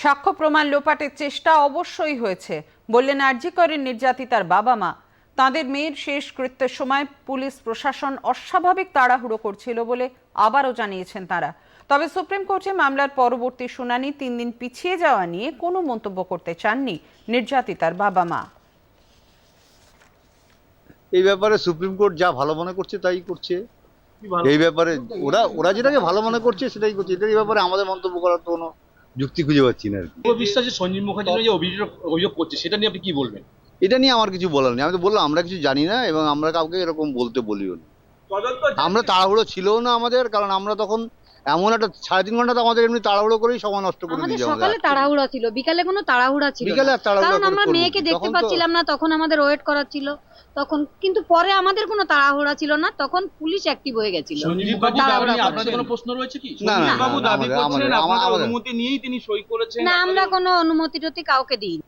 সাক্ষ্য প্রমাণ লোপাটের চেষ্টা অবশ্যই হয়েছে, বললেন আরজি করেন নির্যাতিতার বাবা মা তাদের মেয়ের শেষ কৃত্যের সময় পুলিশ, প্রশাসন অস্বাভাবিক তাড়াহুড়ো করছিল বলে আবারও জানিয়েছেন তারা। তবে সুপ্রিম কোর্টে মামলার পরবর্তী শুনানি তিন দিন পিছিয়ে যাওয়া নিয়ে কোনো মন্তব্য করতে চাননি নির্যাতিতার বাবা মা এই ব্যাপারে সুপ্রিম কোর্ট যা ভালো মনে করছে তাই করছে। এই ব্যাপারে ওরা ওরা যেটাকে ভালো মনে করছে সেটাই করছে। এটার ব্যাপারে আমাদের মন্তব্য করার কোনো যুক্তি খুঁজে পাচ্ছি না আর কি। বিশ্বাস যে সঞ্জীব মুখার্জি যে অভিযোগ অভিযোগ করছে সেটা নিয়ে আপনি কি বলবেন? এটা নিয়ে আমার কিছু বলার নেই। আমি তো বললাম আমরা কিছু জানি না এবং আমরা কাউকে এরকম বলতে বলিও না। আমরা তাড়াহুড়ো ছিলও না আমাদের কারণ আমরা তখন এমন একটা সাড়ে তিন ঘণ্টা তো আমাদের এমনি তাড়াহুড়ো করেই সময় নষ্ট করে আমাদের দিয়েছে সকালে তাড়াহুড়া ছিল বিকালে কোনো তাড়াহুড়া ছিল না। বিকেলে আর তাড়াহুড়ো কারণ করে আমরা মেয়েকে দেখতে তখন পাচ্ছিলাম না তখন আমাদের ওয়েট করার ছিল। তখন কিন্তু পরে আমাদের কোনো তাড়াহুড়া ছিল না তখন পুলিশ অ্যাক্টিভ হয়ে গেছিল। আপনাদের কোনো প্রশ্ন রয়েছে কি? না, না, বাবু দাবি করছেন আমাদের- আপনাদের অনুমতি নিয়েই তিনি সই করেছেন। না আমরা কোনো অনুমতি টতি কাউকে দিই